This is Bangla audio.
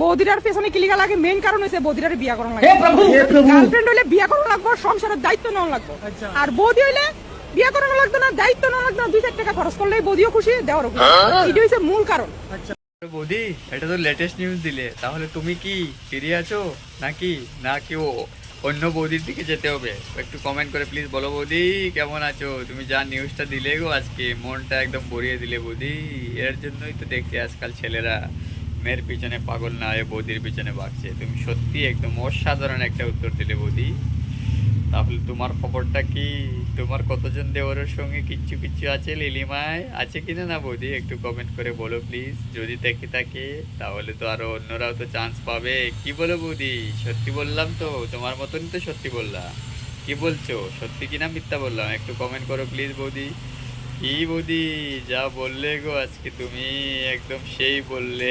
বৌদিরার পেছনে কি লিগা লাগে? মেইন কারণ হইছে বৌদিরার বিয়া করা লাগে। গার্লফ্রেন্ড হইলে বিয়া করা লাগবো সংসারের দায়িত্ব নেওয়া লাগবো। আচ্ছা। আর বৌদি হইলে বিয়া না দায়িত্ব নেওয়া না দুই চার টাকা খরচ করলে বৌদিও খুশি খুশি। হ্যাঁ? এটা হইছে মূল কারণ। আচ্ছা। বৌদি এটা তো লেটেস্ট নিউজ দিলে। তাহলে তুমি কি ফিরে আছো? নাকি? না ও অন্য বৌদির দিকে যেতে হবে? একটু কমেন্ট করে প্লিজ বলো বৌদি কেমন আছো? তুমি যা নিউজটা দিলে গো আজকে মনটা একদম ভরিয়ে দিলে বৌদি। এর জন্যই তো দেখছি আজকাল ছেলেরা। মেয়ের পিছনে পাগল না হয়ে বৌদির পিছনে বাগছে। তুমি সত্যি একদম অসাধারণ একটা উত্তর দিলে বৌদি। তাহলে তোমার খবরটা কি? তোমার কতজন দেওয়ারের সঙ্গে কিচ্ছু কিচ্ছু আছে লিলিমায় আছে কিনা না বৌদি? একটু কমেন্ট করে বলো প্লিজ যদি দেখে থাকে, তাহলে তো আরও অন্যরাও তো চান্স পাবে। কি বলো বৌদি? সত্যি বললাম তো, তোমার মতনই তো সত্যি বললাম। কি বলছো? সত্যি কিনা মিথ্যা বললাম? একটু কমেন্ট করো প্লিজ বৌদি। কি বৌদি? যা বললে গো আজকে তুমি, একদম সেই বললে।